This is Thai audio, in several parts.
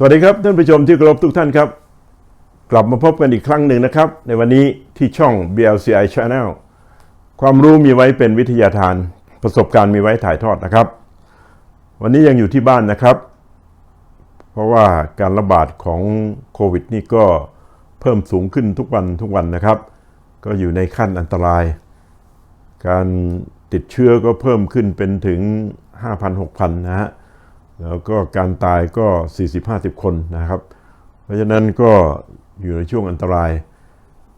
สวัสดีครับท่านผู้ชมที่เคารพทุกท่านครับ กลับมาพบกันอีกครั้งหนึ่งนะครับ ในวันนี้ที่ช่อง BLCI Channel ความรู้มีไว้เป็นวิทยาทาน ประสบการณ์มีไว้ถ่ายทอดนะครับ วันนี้ยังอยู่ที่บ้านนะครับ เพราะว่าการระบาดของโควิดนี่ก็เพิ่มสูงขึ้นทุกวันทุกวันนะครับ ก็อยู่ในขั้นอันตราย การติดเชื้อก็เพิ่มขึ้นเป็นถึง 5,000-6,000 นะฮะ แล้วก็การตายก็ 40-50 คนนะครับ เพราะฉะนั้นก็อยู่ในช่วงอันตราย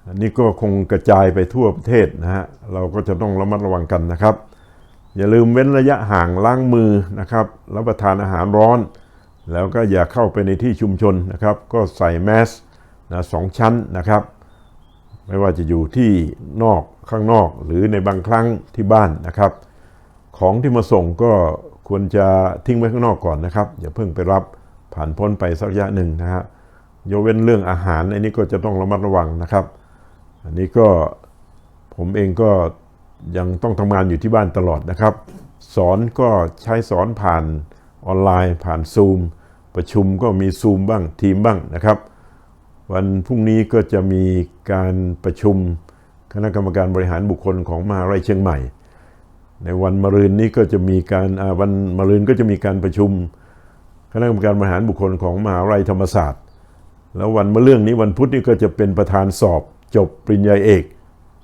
อันนี้ก็คงกระจายไปทั่วประเทศนะฮะ เราก็จะต้องระมัดระวังกันนะครับ อย่าลืมเว้นระยะห่างล้างมือนะครับ รับประทานอาหารร้อน แล้วก็อย่าเข้าไปในที่ชุมชนนะครับ ก็ใส่แมสนะสองชั้นนะครับ ไม่ว่าจะอยู่ที่นอกข้างนอกหรือในบางครั้งที่บ้านนะครับ ของที่มาส่งก็ ควรจะทิ้งไว้ข้างนอกก่อนนะครับ อย่าเพิ่งไปรับผ่านพ้นไปสักระยะหนึ่งนะฮะยกเว้นเรื่องอาหารอันนี้ก็จะต้องระมัดระวังนะครับ อันนี้ก็ผมเองก็ยังต้องทำงานอยู่ที่บ้านตลอดนะครับ สอนก็ใช้สอนผ่านออนไลน์ ผ่านซูมประชุมก็มีซูมบ้างทีมบ้างนะครับ วันพรุ่งนี้ก็จะมีการประชุมคณะกรรมการบริหารบุคคลของมหาวิทยาลัยเชียงใหม่ ในวันมะรืนนี้ก็จะมีการวันมะรืนก็จะมีการประชุม คณะกรรมการบริหารบุคคลของมหาวิทยาลัยธรรมศาสตร์ แล้ววันมะเรื่องนี้วันพุธนี้ก็จะเป็นประธานสอบจบปริญญาเอก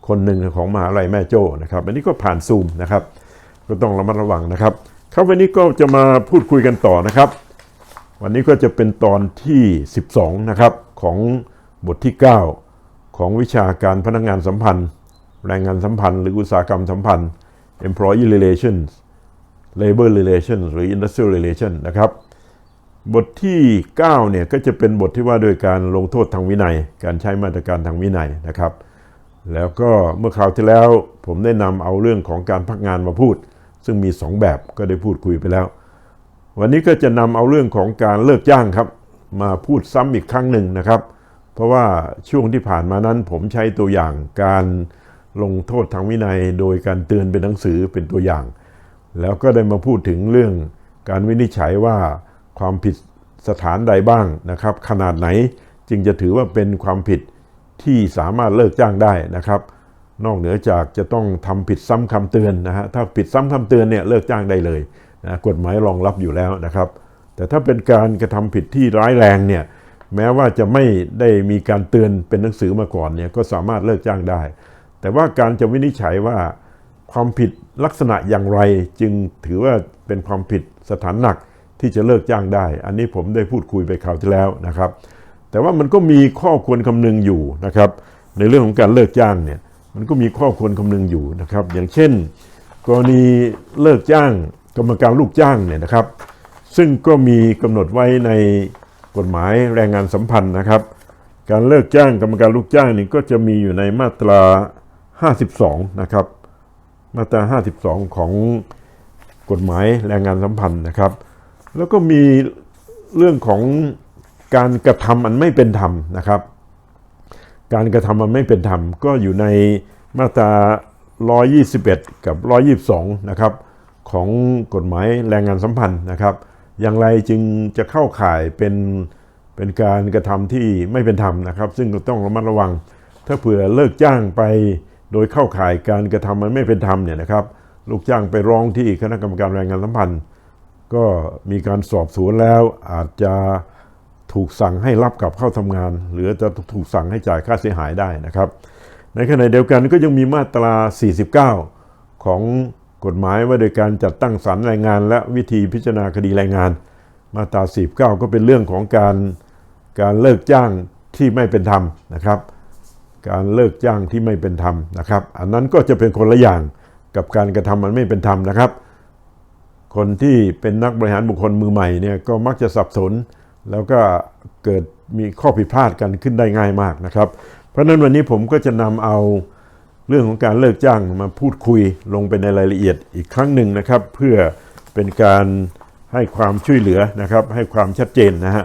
คนหนึ่งของมหาวิทยาลัยแม่โจ้นะครับ อันนี้ก็ผ่านซูมนะครับ ก็ต้องระมัดระวังนะครับ ครับวันนี้ก็จะมาพูดคุยกันต่อนะครับ วันนี้ก็จะเป็นตอนที่ 12 นะครับของบทที่ 9 ของวิชาการพนักงานสัมพันธ์ แรงงานสัมพันธ์ หรืออุตสาหกรรมสัมพันธ์ employee relations labor relations หรือ industrial relations นะครับ บทที่ 9 เนี่ย ก็จะเป็นบทที่ว่าโดยการลงโทษทางวินัย การใช้มาตรการทางวินัยนะครับ แล้วก็เมื่อคราวที่แล้วผมได้นำเอาเรื่องของการพักงานมาพูด ซึ่งมี 2 แบบก็ได้พูดคุยไปแล้ว วันนี้ก็จะนำเอาเรื่องของการเลิกจ้างครับ มาพูดซ้ำอีกครั้งหนึ่งนะครับ เพราะว่าช่วงที่ผ่านมานั้นผมใช้ตัวอย่างการ ลงโทษทางวินัยโดยการเตือนเป็นหนังสือเป็นตัวอย่าง แล้วก็ได้มาพูดถึงเรื่องการวินิจฉัยว่าความผิดสถานใดบ้างนะครับ ขนาดไหนจึงจะถือว่าเป็นความผิดที่สามารถเลิกจ้างได้นะครับ นอกเหนือจากจะต้องทำผิดซ้ำคำเตือนนะฮะถ้าผิดซ้ำคำเตือนเนี่ยเลิกจ้างได้เลยนะกฎหมายรองรับอยู่แล้วนะครับ แต่ถ้าเป็นการกระทำผิดที่ร้ายแรงเนี่ยแม้ว่าจะไม่ได้มีการเตือนเป็นหนังสือมาก่อนเนี่ยก็สามารถเลิกจ้างได้ แต่ว่าการจะวินิจฉัยว่าความผิดลักษณะอย่างไรจึงถือว่าเป็นความผิดสถานหนักที่จะเลิกจ้างได้ อันนี้ผมได้พูดคุยไปคราวที่แล้วนะครับ แต่ว่ามันก็มีข้อควรคำนึงอยู่นะครับ ในเรื่องของการเลิกจ้างเนี่ยมันก็มีข้อควรคำนึงอยู่นะครับ อย่างเช่น กรณีเลิกจ้างกรรมการลูกจ้างเนี่ยนะครับ ซึ่งก็มีกำหนดไว้ในกฎหมายแรงงานสัมพันธ์นะครับ การเลิกจ้างกรรมการลูกจ้างนี่ก็จะมีอยู่ในมาตรา 52 นะครับ มาตรา 52 ของกฎหมายแรงงานสัมพันธ์นะครับ แล้วก็มีเรื่องของการกระทำอันไม่เป็นธรรมนะครับ การกระทำอันไม่เป็นธรรม ก็อยู่ในมาตรา 121 กับ 122 นะครับ ของกฎหมายแรงงานสัมพันธ์นะครับ อย่างไรจึงจะเข้าข่ายเป็นเป็นการกระทำที่ไม่เป็นธรรมนะครับ ซึ่งต้องระมัดระวัง ถ้าเผื่อเลิกจ้างไป โดยเข้าข่ายการกระทำมันไม่เป็นธรรมเนี่ยนะครับ ลูกจ้างไปร้องที่คณะกรรมการแรงงานสัมพันธ์ ก็มีการสอบสวนแล้วอาจจะถูกสั่งให้รับกลับเข้าทำงาน หรือจะถูกสั่งให้จ่ายค่าเสียหายได้นะครับ ในขณะเดียวกันก็ยังมีมาตรา 49 ของกฎหมายว่าโดยการจัดตั้งศาลแรงงาน และวิธีพิจารณาคดีแรงงาน มาตรา 49 ก็เป็นเรื่องของการการเลิกจ้างที่ไม่เป็นธรรมนะครับ การเลิกจ้างที่ไม่เป็นธรรมนะครับ อันนั้นก็จะเป็นคนละอย่างกับการกระทำมันไม่เป็นธรรมนะครับ คนที่เป็นนักบริหารบุคคลมือใหม่เนี่ยก็มักจะสับสน แล้วก็เกิดมีข้อผิดพลาดกันขึ้นได้ง่ายมากนะครับ เพราะฉะนั้นวันนี้ผมก็จะนำเอาเรื่องของการเลิกจ้างมาพูดคุยลงไปในรายละเอียดอีกครั้งหนึ่งนะครับ เพื่อเป็นการให้ความช่วยเหลือนะครับ ให้ความชัดเจนนะฮะ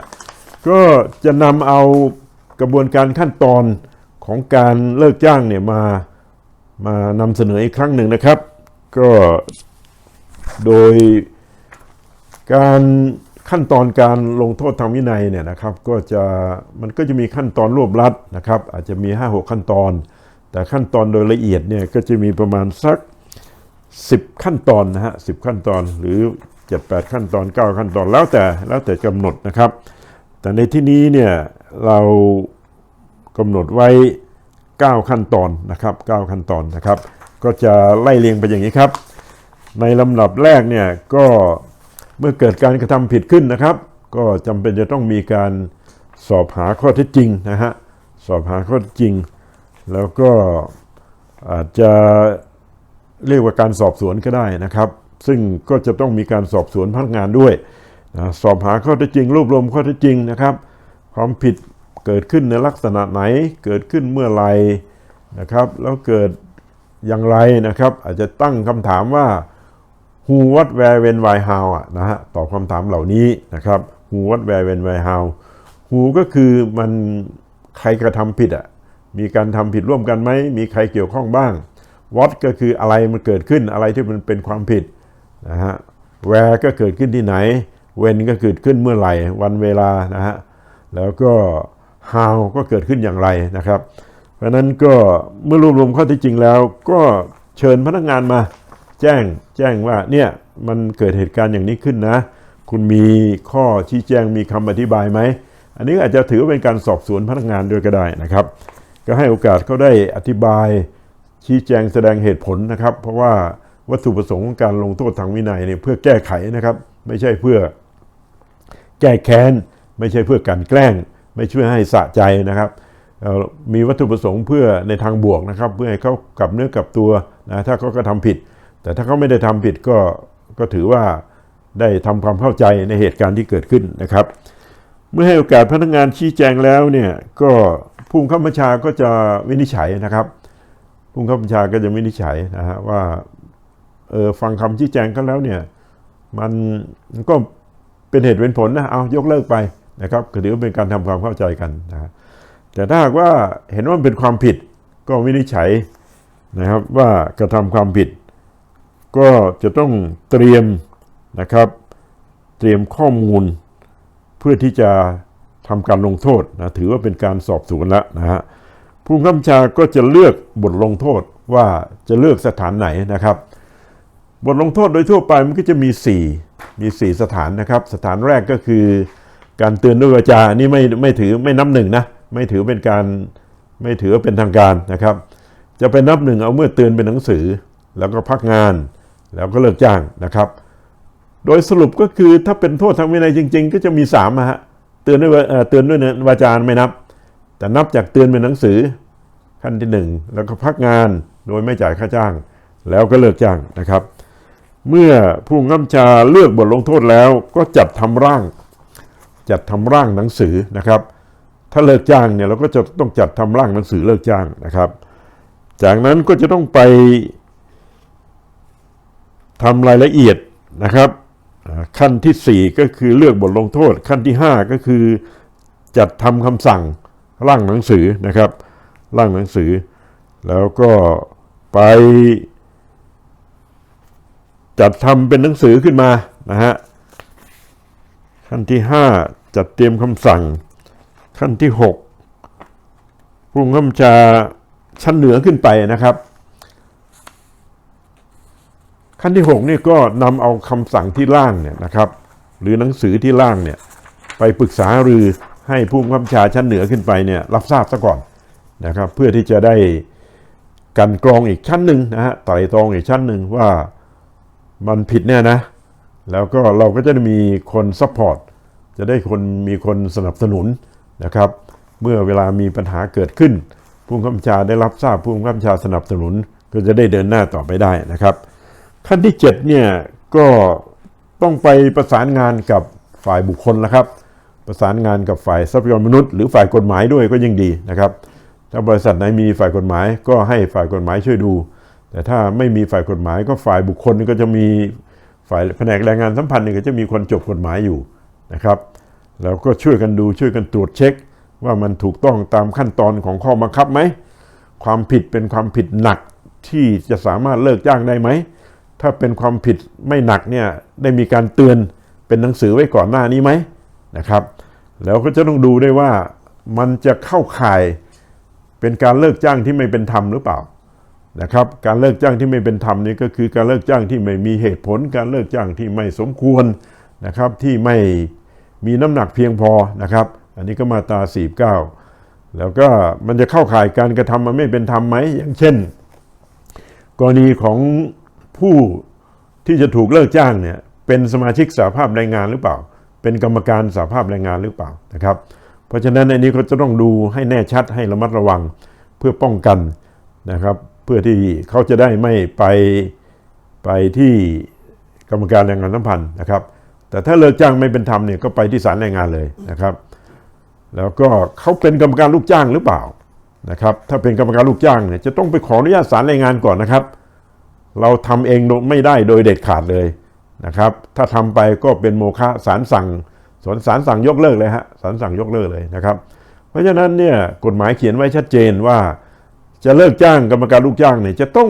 ก็จะนำเอากระบวนการขั้นตอน ของการเลิกจ้างเนี่ยมามานำเสนออีกครั้งหนึ่งนะครับ ก็โดยการขั้นตอนการลงโทษทางวินัยเนี่ยนะครับก็จะมันก็จะมีขั้นตอนรวบรัดนะครับ อาจจะมี 5-6 ขั้นตอน แต่ขั้นตอนโดยละเอียดเนี่ยก็จะมีประมาณสัก 10 ขั้นตอนนะฮะสิขั้นตอนหรือ 7-8 ขั้นตอน 9 ขั้นตอนแล้วแต่แล้วแต่กำหนดนะครับ แต่ในที่นี้เนี่ยเรา กำหนดไว้ 9 ขั้นตอนนะครับ 9 ขั้นตอนนะครับ ก็จะไล่เรียงไปอย่างนี้ครับ ในลำดับแรกเนี่ยก็เมื่อเกิดการกระทำผิดขึ้นนะครับ ก็จำเป็นจะต้องมีการสอบหาข้อเท็จจริงนะฮะสอบหาข้อเท็จจริง แล้วก็อาจจะเรียกว่าการสอบสวนก็ได้นะครับ ซึ่งก็จะต้องมีการสอบสวนพนักงานด้วยนะสอบหาข้อเท็จจริง รวบรวมข้อเท็จจริงนะครับ ความผิด เกิดขึ้นในลักษณะไหน เกิดขึ้นเมื่อไรนะครับ แล้วเกิดอย่างไรนะครับ อาจจะตั้งคำถามว่า who what where when why how อะนะฮะตอบคำถามเหล่านี้นะครับ who what where when why how who ก็คือมันใครกระทำผิดอะมีการทำผิดร่วมกันไหม มีใครเกี่ยวข้องบ้าง what ก็คืออะไรมันเกิดขึ้นอะไรที่มันเป็นความผิดนะฮะ where ก็เกิดขึ้นที่ไหน when ก็เกิดขึ้นเมื่อไหร่ วันเวลานะฮะแล้วก็ how ก็เกิดขึ้นอย่างไรนะครับ เพราะนั้นก็เมื่อรวบรวมข้อที่จริงแล้ว ก็เชิญพนักงานมา แจ้งแจ้งว่าเนี่ยมันเกิดเหตุการณ์อย่างนี้ขึ้นนะ คุณมีข้อชี้แจงมีคำอธิบายไหม อันนี้อาจจะถือว่าเป็นการสอบสวนพนักงานด้วยก็ได้นะครับ ก็ให้โอกาสเขาได้อธิบายชี้แจงแสดงเหตุผลนะครับ เพราะว่าวัตถุประสงค์ของการลงโทษทางวินัยเนี่ยเพื่อแก้ไขนะครับ ไม่ใช่เพื่อแก้แค้น ไม่ใช่เพื่อการแกล้ง ไม่ช่วยให้สะใจนะครับ มีวัตถุประสงค์เพื่อในทางบวกนะครับ เพื่อให้เขากลับเนื้อกลับตัวนะถ้าเขาก็ทำผิด แต่ถ้าเขาไม่ได้ทำผิดก็ก็ถือว่าได้ทำความเข้าใจในเหตุการณ์ที่เกิดขึ้นนะครับ เมื่อให้โอกาสพนักงานชี้แจงแล้วเนี่ยก็ผู้บังคับบัญชาก็จะวินิจฉัยนะครับผู้บังคับบัญชาก็จะวินิจฉัยนะฮะว่าเออฟังคำชี้แจงกันแล้วเนี่ยมันก็เป็นเหตุเป็นผลนะเอายกเลิกไป นะครับถือว่าเป็นการทำความเข้าใจกันนะแต่ถ้าหากว่าเห็นว่าเป็นความผิดก็วินิจฉัยนะครับว่ากระทำความผิด ก็จะต้องเตรียมนะครับ เตรียมข้อมูล เพื่อที่จะทำการลงโทษนะถือว่าเป็นการสอบสวนแล้วนะฮะผู้บังคับชาก็จะเลือกบทลงโทษว่าจะเลือกสถานไหนนะครับ บทลงโทษโดยทั่วไปมันก็จะมี 4 มี 4 สถานนะครับ สถานแรกก็คือ การเตือนด้วยวาจาอันนี่ไม่ไม่ถือไม่นับหนึ่งนะไม่ถือเป็นการไม่ถือเป็นทางการนะครับ จะเป็นนับหนึ่งเอาเมื่อเตือนเป็นหนังสือ แล้วก็พักงาน แล้วก็เลิกจ้างนะครับ โดยสรุปก็คือถ้าเป็นโทษทางวินัยจริง ๆ ก็จะมีสามอะฮะเตือนด้วยเตือนด้วยวาจาไม่นับ แต่นับจากเตือนเป็นหนังสือขั้นที่หนึ่งแล้วก็พักงานโดยไม่จ่ายค่าจ้าง แล้วก็เลิกจ้างนะครับ เมื่อผู้งคับบัญชาเลือกบทลงโทษแล้วก็จัดทำร่าง จัดทำร่างหนังสือนะครับ ถ้าเลิกจ้างเนี่ยเราก็จะต้องจัดทำร่างหนังสือเลิกจ้างนะครับ จากนั้นก็จะต้องไปทำรายละเอียดนะครับ ขั้นทีสี่ 4 ก็คือเลือกบทลงโทษ ขั้นที่ 5 ก็คือจัดทำคำสั่งร่างหนังสือนะครับ ร่างหนังสือ แล้วก็ไป จัดทำเป็นหนังสือขึ้นมานะฮะขั้นที่ 5 จัดเตรียมคำสั่งขั้นที่ 6 ผู้บังคับชาชั้นเหนือขึ้นไปนะครับ ขั้นที่ 6 นี่ก็นำเอาคำสั่งที่ร่างเนี่ยนะครับ หรือหนังสือที่ร่างเนี่ยไปปรึกษาหรือให้ผู้บังคับชาชั้นเหนือขึ้นไปเนี่ยรับทราบซะก่อนนะครับ เพื่อที่จะได้กันกรองอีกชั้นหนึ่งนะฮะไต่ตรองอีกชั้นหนึ่งว่ามันผิดแน่นะ แล้วก็เราก็จะมีคนซัพพอร์ต จะได้คนมีคนสนับสนุนนะครับ เมื่อเวลามีปัญหาเกิดขึ้น ผู้บับบัญชาได้รับทราบผู้บับบัญชาสนับสนุนก็จะได้เดินหน้าต่อไปได้นะครับ ขั้นที่7เนี่ยก็ต้องไปประสานงานกับฝ่ายบุคคลนะครับ ประสานงานกับฝ่ายทรัพยากรมนุษย์หรือฝ่ายกฎหมายด้วยก็ยิ่งดีนะครับ ถ้าบริษัทไหนมีฝ่ายกฎหมายก็ให้ฝ่ายกฎหมายช่วยดู แต่ถ้าไม่มีฝ่ายกฎหมายก็ฝ่ายบุคคลก็จะมีฝ่ายแผนกแรงงานสัมพันธ์เนี่ยก็จะมีคนจบกฎหมายอยู่ นะครับแล้วก็ช่วยกันดูช่วยกันตรวจเช็ค ว่ามันถูกต้องตามขั้นตอนของข้อบังคับไหมความผิดเป็นความผิดหนักที่จะสามารถเลิกจ้างได้ไหมถ้าเป็นความผิดไม่หนักเนี่ยได้มีการเตือนเป็นหนังสือไว้ก่อนหน้านี้ไหมนะครับ แล้วก็จะต้องดูด้วยว่ามันจะเข้าข่ายเป็นการเลิกจ้างที่ไม่เป็นธรรมหรือเปล่านะครับ การเลิกจ้างที่ไม่เป็นธรรมนี่ก็คือการเลิกจ้างที่ไม่มีเหตุผล การเลิกจ้างที่ไม่สมควรนะครับที่ไม่ มีน้ำหนักเพียงพอนะครับ อันนี้ก็มาตรา 49 แล้วก็มันจะเข้าข่ายการกระทำมันไม่เป็นธรรมไหมอย่างเช่น กรณีของผู้ที่จะถูกเลิกจ้างเนี่ยเป็นสมาชิกสาภาพแรงงานหรือเปล่า เป็นกรรมการสาภาพแรงงานหรือเปล่านะครับ เพราะฉะนั้นในนี้ก็จะต้องดูให้แน่ชัดให้ระมัดระวังเพื่อป้องกันนะครับ เพื่อที่เขาจะได้ไม่ไปไปที่กรรมการแรงงานสัมพันธ์นะครับ แต่ถ้าเลิกจ้างไม่เป็นธรรมเนี่ยก็ไปที่ศาลแรงงานเลยนะครับ แล้วก็เขาเป็นกรรมการลูกจ้างหรือเปล่านะครับ ถ้าเป็นกรรมการลูกจ้างเนี่ยจะต้องไปขออนุญาตศาลแรงงานก่อนนะครับ เราทำเองไม่ได้โดยเด็ดขาดเลยนะครับ ถ้าทำไปก็เป็นโมฆะศาลสั่งสวนศาลสั่งยกเลิกเลยฮะศาลสั่งยกเลิกเลยนะครับ เพราะฉะนั้นเนี่ยกฎหมายเขียนไว้ชัดเจนว่า จะเลิกจ้างกรรมการลูกจ้างเนี่ยจะต้อง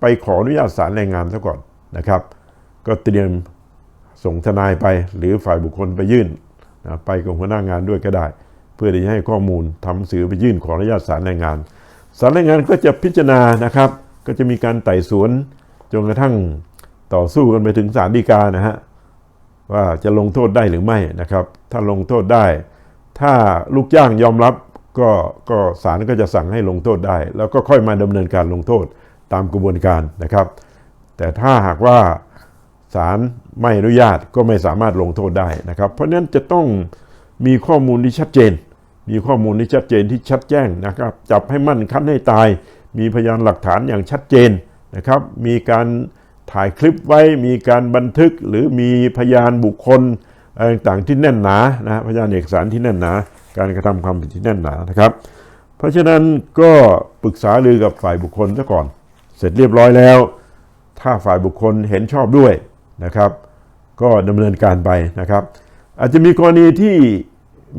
ไปขออนุญาตศาลแรงงานซะก่อนนะครับ ก็เตรียม ส่งทนายไปหรือฝ่ายบุคคลไปยื่นนะไปกับหัวหน้างานด้วยก็ได้ เพื่อที่จะให้ข้อมูลทำหนังสือไปยื่นขออนุญาตศาลแรงงานศาลแรงงานก็จะพิจารณานะครับ ก็จะมีการไต่สวนจนกระทั่งต่อสู้กันไปถึงศาลฎีกานะฮะว่าจะลงโทษได้หรือไม่นะครับ ถ้าลงโทษได้ ถ้าลูกจ้างยอมรับก็ก็ศาลก็จะสั่งให้ลงโทษได้ แล้วก็ค่อยมาดำเนินการลงโทษตามกระบวนการนะครับ แต่ถ้าหากว่า ศาลไม่อนุญาตก็ไม่สามารถลงโทษได้นะครับ เพราะนั้นจะต้องมีข้อมูลที่ชัดเจน มีข้อมูลที่ชัดเจนที่ชัดแจ้งนะครับ จับให้มั่นคั้นให้ตาย มีพยานหลักฐานอย่างชัดเจนนะครับ มีการถ่ายคลิปไว้ มีการบันทึกหรือมีพยานบุคคลอะไรต่างๆที่แน่นหนานะพยานเอกสารที่แน่นหนา การกระทำความผิดที่แน่นหนานะครับ เพราะฉะนั้นก็ปรึกษารือกับฝ่ายบุคคลซะก่อน เสร็จเรียบร้อยแล้ว ถ้าฝ่ายบุคคลเห็นชอบด้วย นะครับ ก็ดำเนินการไปนะครับ อาจจะมีกรณีที่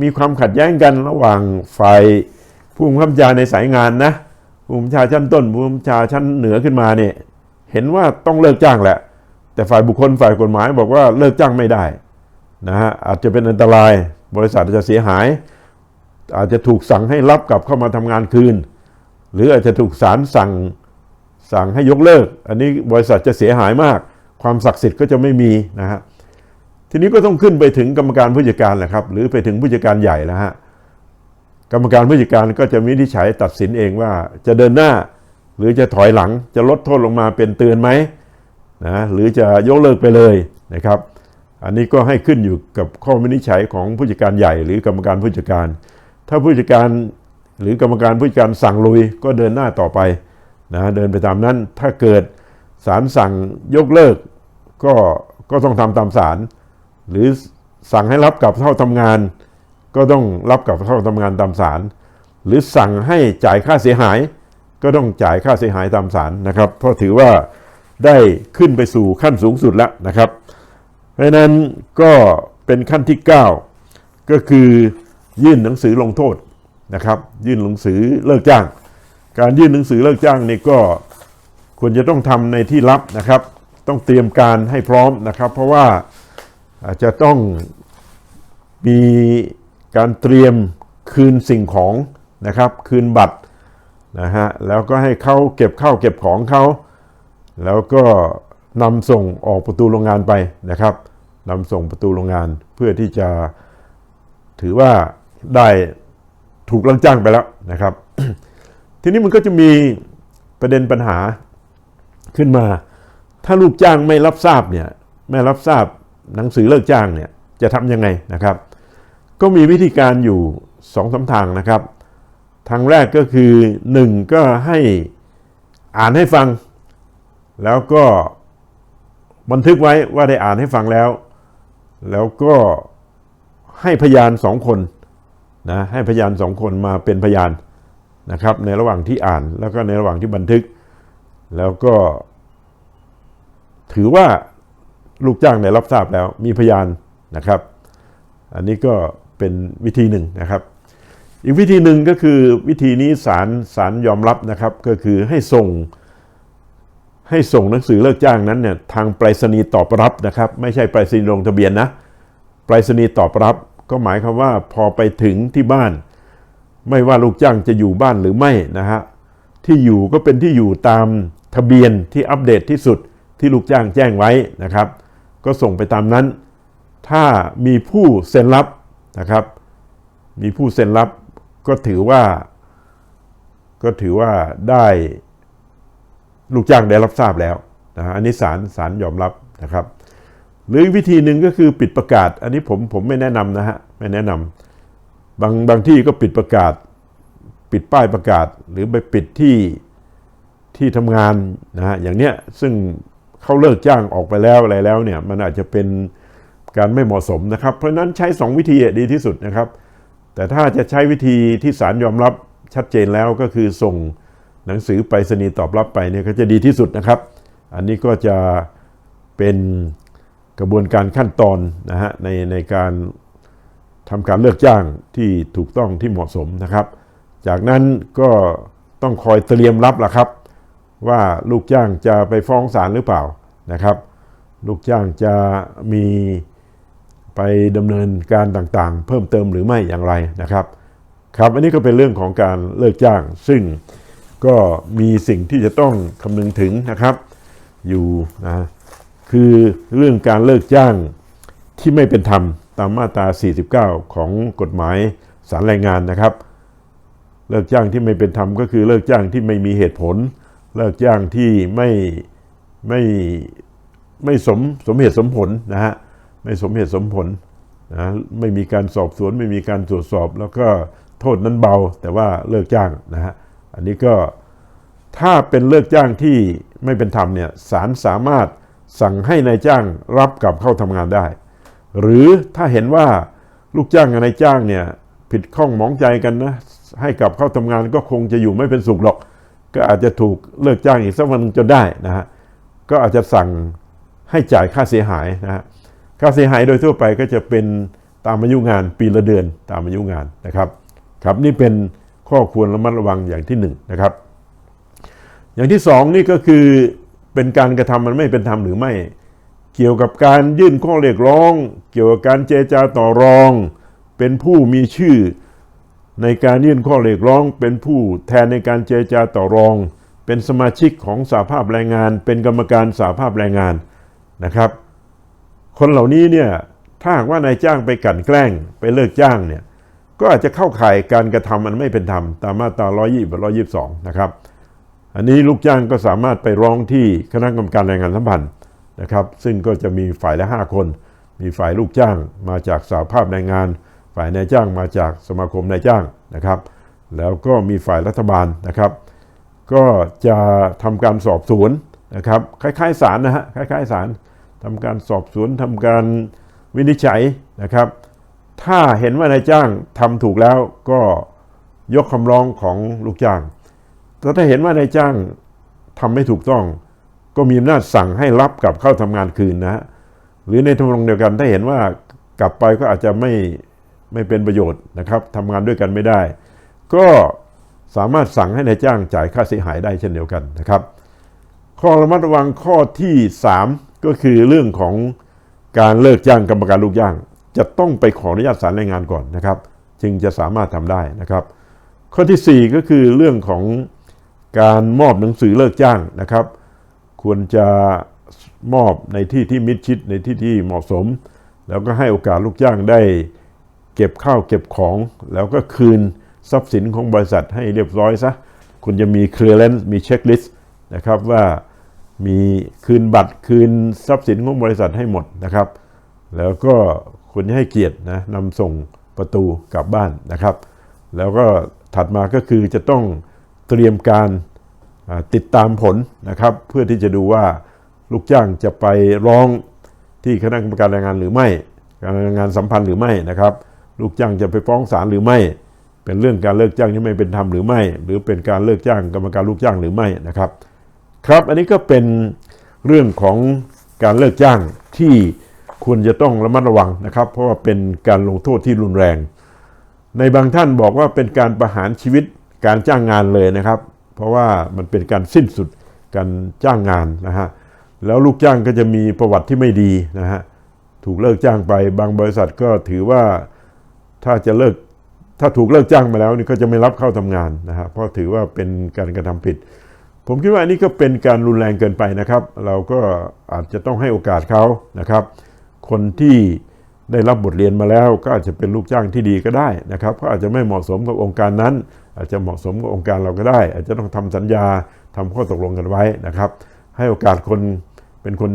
มีความขัดแย้งกันระหว่างฝ่ายผู้บังคับบัญชาในสายงานนะผู้บัญชาชั้นต้นผู้บัญชาชั้นเหนือขึ้นมาเนี่ยเห็นว่าต้องเลิกจ้างแหละ แต่ฝ่ายบุคคลฝ่ายกฎหมายบอกว่าเลิกจ้างไม่ได้นะฮะอาจจะเป็นอันตรายบริษัทอาจจะเสียหาย อาจจะถูกสั่งให้รับกลับเข้ามาทำงานคืน หรืออาจจะถูกศาลสั่งสั่งให้ยกเลิก อันนี้บริษัทจะเสียหายมาก ความศักดิ์สิทธิ์ก็จะไม่มีนะฮะทีนี้ก็ต้องขึ้นไปถึงกรรมการผู้จัดการแหละครับหรือไปถึงผู้จัดการใหญ่แล้วฮะกรรมการผู้จัดการก็จะวินิจฉัยตัดสินเองว่าจะเดินหน้า หรือจะถอยหลังจะลดโทษลงมาเป็นเตือนไหมนะหรือจะยกเลิกไปเลยนะครับ อันนี้ก็ให้ขึ้นอยู่กับข้อวินิจฉัยของผู้จัดการใหญ่ หรือกรรมการผู้จัดการ ถ้าผู้จัดการหรือกรรมการผู้จัดการสั่งลุยก็เดินหน้าต่อไปนะเดินไปตามนั้นถ้าเกิดศาลสั่งยกเลิก ก็ก็ต้องทำตามศาลหรือสั่งให้รับกลับเข้าทำงาน ก็ต้องรับกลับเข้าทำงานตามศาลหรือสั่งให้จ่ายค่าเสียหาย ก็ต้องจ่ายค่าเสียหายตามศาลนะครับ เพราะถือว่าได้ขึ้นไปสู่ขั้นสูงสุดแล้วนะครับ เพราะนั้นก็เป็นขั้นที่ 9 ก็คือยื่นหนังสือลงโทษนะครับ ยื่นหนังสือเลิกจ้าง การยื่นหนังสือเลิกจ้างนี่ก็ควรจะต้องทำในที่ลับนะครับ ต้องเตรียมการให้พร้อมนะครับ เพราะว่าอาจจะต้องมีการเตรียมคืนสิ่งของนะครับ คืนบัตรนะฮะแล้วก็ให้เขาเก็บเข้าเก็บของเขาแล้วก็นำส่งออกประตูโรงงานไปนะครับนำส่งประตูโรงงานเพื่อที่จะถือว่าได้ถูกลังจ้างไปแล้วนะครับ ทีนี้มันก็จะมีประเด็นปัญหาขึ้นมา ถ้าลูกจ้างไม่รับทราบเนี่ยไม่รับทราบหนังสือเลิกจ้างเนี่ยจะทำยังไงนะครับ ก็มีวิธีการอยู่สองสาทางนะครับ ทางแรกก็คือหนึ่งก็ให้อ่านให้ฟัง แล้วก็บันทึกไว้ว่าได้อ่านให้ฟังแล้ว แล้วก็ให้พยานสองคนนะให้พยานสองคนมาเป็นพยานนะครับ ในระหว่างที่อ่านแล้วก็ในระหว่างที่บันทึก แล้วก็ ถือว่าลูกจ้างได้รับทราบแล้วมีพยานนะครับ อันนี้ก็เป็นวิธีหนึ่งนะครับ อีกวิธีหนึ่งก็คือวิธีนี้ศาลศาลยอมรับนะครับก็คือให้ส่งให้ส่งหนังสือเลิกจ้างนั้นเนี่ยทางไปรษณีย์ตอบรับนะครับ ไม่ใช่ไปรษณีย์ลงทะเบียนนะไปรษณีย์ตอบรับก็หมายความว่าพอไปถึงที่บ้าน ไม่ว่าลูกจ้างจะอยู่บ้านหรือไม่นะฮะที่อยู่ก็เป็นที่อยู่ตามทะเบียนที่อัปเดตที่สุด ที่ลูกจ้างแจ้งไว้นะครับ ก็ส่งไปตามนั้น ถ้ามีผู้เซ็นรับนะครับ มีผู้เซ็นรับก็ถือว่า ก็ถือว่าได้ลูกจ้างได้รับทราบแล้วนะฮะอันนี้ศาลศาลยอมรับนะครับ หรือวิธีหนึ่งก็คือปิดประกาศ อันนี้ผมผมไม่แนะนำนะฮะไม่แนะนำบางบางที่ก็ปิดประกาศ ปิดป้ายประกาศ หรือไปปิดที่ที่ทำงานนะฮะอย่างเนี้ยซึ่ง เขาเลิกจ้างออกไปแล้วอะไรแล้วเนี่ยมันอาจจะเป็นการไม่เหมาะสมนะครับ เพราะฉะนั้นใช้ 2 วิธีดีที่สุดนะครับ แต่ถ้าจะใช้วิธีที่ศาลยอมรับชัดเจนแล้วก็คือส่งหนังสือไปรษณีย์ตอบรับไปเนี่ยก็จะดีที่สุดนะครับ อันนี้ก็จะเป็นกระบวนการขั้นตอนนะฮะในในการทำการเลือกจ้างที่ถูกต้องที่เหมาะสมนะครับ จากนั้นก็ต้องคอยเตรียมรับล่ะครับ ว่าลูกจ้างจะไปฟ้องศาลหรือเปล่านะครับ ลูกจ้างจะมีไปดำเนินการต่างๆ เพิ่มเติมหรือไม่อย่างไรนะครับครับอันนี้ก็เป็นเรื่องของการเลิกจ้าง ซึ่งก็มีสิ่งที่จะต้องคำนึงถึงนะครับ อยู่นะคือเรื่องการเลิกจ้างที่ไม่เป็นธรรมตามมาตรา 49 ของกฎหมายสารแรงงานนะครับ เลิกจ้างที่ไม่เป็นธรรมก็คือเลิกจ้างที่ไม่มีเหตุผล เลิกจ้างที่ไม่ไม่ไม่สมสมเหตุสมผลนะฮะไม่สมเหตุสมผลนะไม่มีการสอบสวนไม่มีการตรวจสอบ แล้วก็โทษนั้นเบา แต่ว่าเลิกจ้างนะฮะอันนี้ก็ถ้าเป็นเลิกจ้างที่ไม่เป็นธรรมเนี่ยศาลสามารถสั่งให้นายจ้างรับกลับเข้าทำงานได้ หรือถ้าเห็นว่าลูกจ้างกับนายจ้างเนี่ยผิดข้องหมองใจกันนะให้กลับเข้าทำงานก็คงจะอยู่ไม่เป็นสุขหรอก ก็อาจจะถูกเลิกจ้างอีกสักวันจนได้นะฮะก็อาจจะสั่งให้จ่ายค่าเสียหายนะฮะค่าเสียหายโดยทั่วไปก็จะเป็นตามอายุงานปีละเดือนตามอายุงานนะครับครับนี่เป็นข้อควรระมัดระวังอย่างที่หนึ่งนะครับ อย่างที่สองนี่ก็คือเป็นการกระทำมันไม่เป็นธรรมหรือไม่ เกี่ยวกับการยื่นข้อเรียกร้อง เกี่ยวกับการเจรจาต่อรอง เป็นผู้มีชื่อ ในการยื่นข้อเรียกร้องเป็นผู้แทนในการเจรจาต่อรอง เป็นสมาชิกของสาภาพแรงงาน เป็นกรรมการสาภาพแรงงานนะครับ คนเหล่านี้เนี่ยถ้าหากว่านายจ้างไปกั่นแกล้งไปเลิกจ้างเนี่ยก็อาจจะเข้าข่ายการกระทำมันไม่เป็นธรรมตามมาตรา 120กับ122 นะครับ อันนี้ลูกจ้างก็สามารถไปร้องที่คณะกรรมการแรงงานสัมพันธ์นะครับ ซึ่งก็จะมีฝ่ายละ 5 คน มีฝ่ายลูกจ้างมาจากสาภาพแรงงาน ฝ่ายนายจ้างมาจากสมาคมนายจ้างนะครับ แล้วก็มีฝ่ายรัฐบาลนะครับ ก็จะทำการสอบสวนนะครับ คล้ายๆศาลนะฮะคล้ายๆศาลทำการสอบสวนทำการวินิจฉัยนะครับ ถ้าเห็นว่านายจ้างทำถูกแล้วก็ยกคำร้องของลูกจ้าง แต่ถ้าเห็นว่านายจ้างทำไม่ถูกต้อง ก็มีอำนาจสั่งให้รับกลับเข้าทำงานคืนนะฮะหรือในทำนองเดียวกันถ้าเห็นว่ากลับไปก็อาจจะไม่ ไม่เป็นประโยชน์นะครับทำงานด้วยกันไม่ได้ ก็สามารถสั่งให้นายจ้างจ่ายค่าเสียหายได้เช่นเดียวกันนะครับ ข้อระมัดระวังข้อที่ 3 ก็คือเรื่องของการเลิกจ้างกรรมการลูกจ้าง จะต้องไปขออนุญาตศาลแรงงานก่อนนะครับ จึงจะสามารถทำได้นะครับ ข้อทีสี่ 4 ก็คือเรื่องของการมอบหนังสือเลิกจ้างนะครับ ควรจะมอบในที่ที่มิดชิดในที่ที่เหมาะสม แล้วก็ให้โอกาสลูกจ้างได้ เก็บข้าวเก็บของ แล้วก็คืนทรัพย์สินของบริษัทให้เรียบร้อยซะ คุณจะมี clearance มีเช็คลิสต์นะครับว่ามีคืนบัตรคืนทรัพย์สินของบริษัทให้หมดนะครับ แล้วก็คุณให้เกียรตินะนำส่งประตูกลับบ้านนะครับ แล้วก็ถัดมาก็คือจะต้องเตรียมการติดตามผลนะครับ เพื่อที่จะดูว่าลูกจ้างจะไปร้องที่คณะกรรมการแรงงานหรือไม่ การแรงงานสัมพันธ์หรือไม่นะครับ ลูกจ้างจะไปฟ้องศาลหรือไม่ เป็นเรื่องการเลิกจ้างที่ไม่เป็นธรรมหรือไม่ หรือเป็นการเลิกจ้างกรรมการลูกจ้างหรือไม่นะครับ ครับอันนี้ก็เป็นเรื่องของการเลิกจ้างที่ควรจะต้องระมัดระวังนะครับ เพราะว่าเป็นการลงโทษที่รุนแรง ในบางท่านบอกว่าเป็นการประหารชีวิตการจ้างงานเลยนะครับ เพราะว่ามันเป็นการสิ้นสุดการจ้างงานนะฮะแล้วลูกจ้างก็จะมีประวัติที่ไม่ดีนะฮะถูกเลิกจ้างไปบางบริษัทก็ถือว่า ถ้าจะเลิกถ้าถูกเลิกจ้างมาแล้วนี่ก็จะไม่รับเข้าทำงานนะฮะเพราะถือว่าเป็นการกระทำผิด ผมคิดว่าอันนี้ก็เป็นการรุนแรงเกินไปนะครับ เราก็อาจจะต้องให้โอกาสเขานะครับ คนที่ได้รับบทเรียนมาแล้วก็อาจจะเป็นลูกจ้างที่ดีก็ได้นะครับก็อาจจะไม่เหมาะสมกับองค์การนั้น อาจจะเหมาะสมกับองค์การเราก็ได้ อาจจะต้องทำสัญญาทำข้อตกลงกันไว้นะครับ ให้โอกาสคนเป็นคน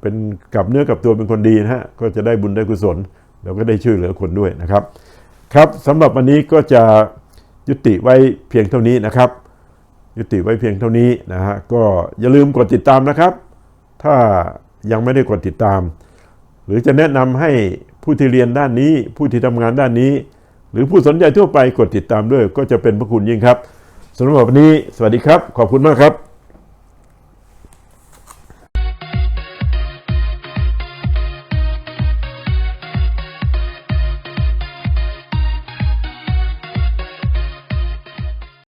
เป็นกลับเนื้อกลับตัวเป็นคนดีนะฮะก็จะได้บุญได้กุศล แล้วก็ได้ช่วยเหลือคนด้วยนะครับ ครับสำหรับวันนี้ก็จะยุติไว้เพียงเท่านี้นะครับ ยุติไว้เพียงเท่านี้นะฮะก็อย่าลืมกดติดตามนะครับ ถ้ายังไม่ได้กดติดตาม หรือจะแนะนำให้ผู้ที่เรียนด้านนี้ ผู้ที่ทำงานด้านนี้ หรือผู้สนใจทั่วไปกดติดตามด้วย ก็จะเป็นพระคุณยิ่งครับสำหรับวันนี้ สวัสดีครับ ขอบคุณมากครับ